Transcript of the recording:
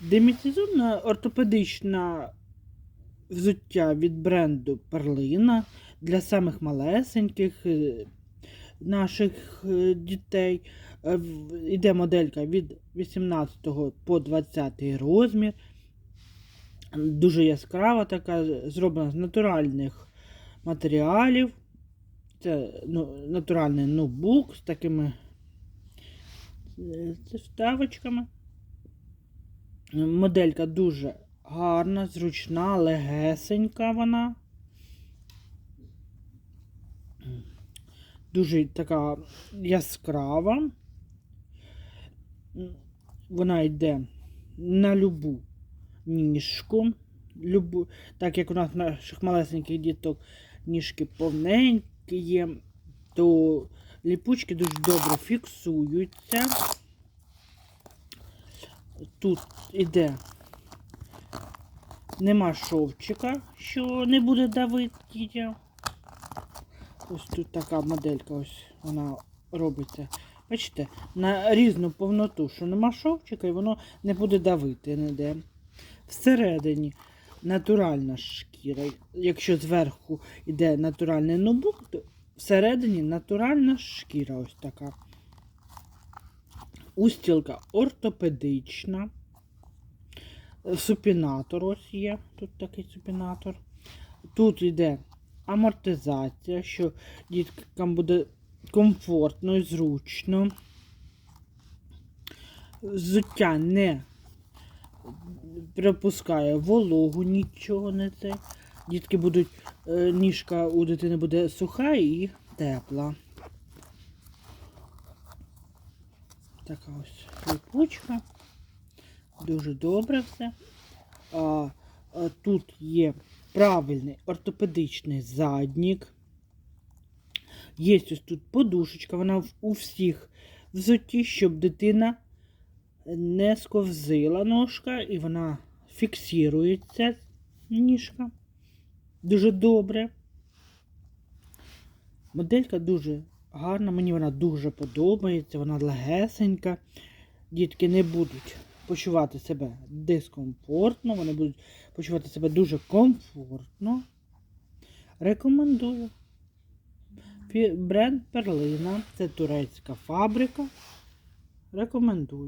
Демісезонна ортопедична взуття від бренду Перлина для самих малесеньких е, наших е, дітей. Е, Іде моделька від 18 по 20 розмір. Дуже яскрава така, зроблена з натуральних матеріалів. Це ну, натуральний ноутбук з такими е, з вставочками. Моделька дуже гарна, зручна, легесенька вона. Дуже така яскрава. Вона йде на любу ніжку. Любу, так як у нас наших малесеньких діток ніжки повненькі є, то ліпучки дуже добре фіксуються. Тут іде нема шовчика, що не буде давити. Ось тут така моделька, ось вона робиться. Бачите, на різну повноту, що нема шовчика, і воно не буде давити ніде. Всередині натуральна шкіра. Якщо зверху йде натуральний ноутбук, то всередині натуральна шкіра ось така. Устілка ортопедична. Супінатор ось є. Тут такий супінатор. Тут йде амортизація, що діткам буде комфортно і зручно. Взуття не пропускає вологу, нічого не це. Дітки будуть, е, ніжка у дитини буде суха і тепла. Така ось липучка. Дуже добре все. А, а, тут є правильний ортопедичний заднік. Є ось тут подушечка, вона у всіх взуті, щоб дитина не сковзила ножка, і вона фіксується ніжка. Дуже добре. Моделька дуже гарна, мені вона дуже подобається, вона легесенька. Дітки не будуть почувати себе дискомфортно, вони будуть почувати себе дуже комфортно. Рекомендую. Бренд Перлина, це турецька фабрика. Рекомендую.